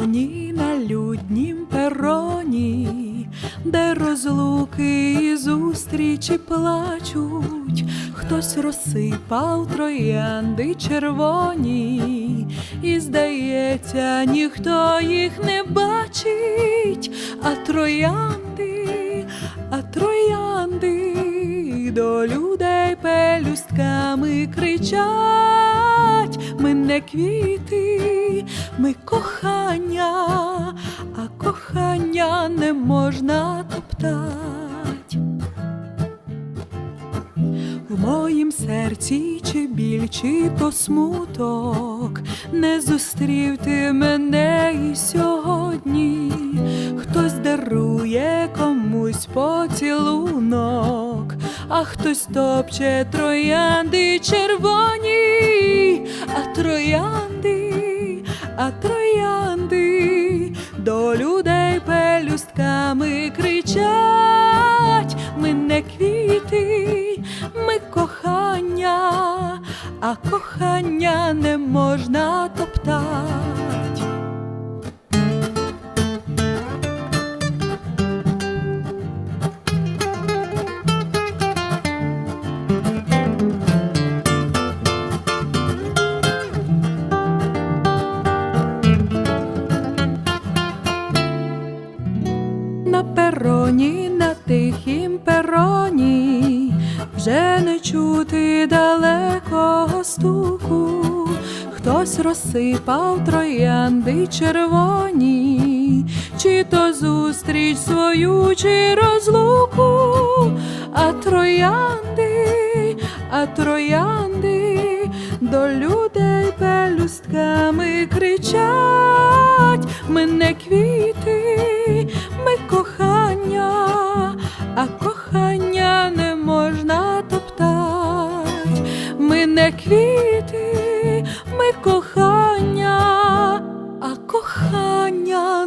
пероні, на люднім пероні, де розлуки і зустрічі плачуть, хтось розсипав троянди червоні, і здається, ніхто їх не бачить, а троянди, а троянди до людей пелюстками кричать, квіти, ми кохання, а кохання не можна топтать. В моїм серці чи біль, чи то смуток, не зустрів ти мене і сьогодні, хтось дарує комусь поцілунок, а хтось топче троянди червоні, троянди, а троянди до людей пелюстками кричать, ми не квіти, ми кохання, а кохання не можна топтать. Пероні, на тихім пероні, вже не чути далекого стуку, хтось розсипав троянди червоні, чи то зустріч свою, чи розлуку, а троянди, а троянди до людей пелюстками кричать, ми не квіти, а кохання не можна топтать, ми не квіти, ми кохання, а кохання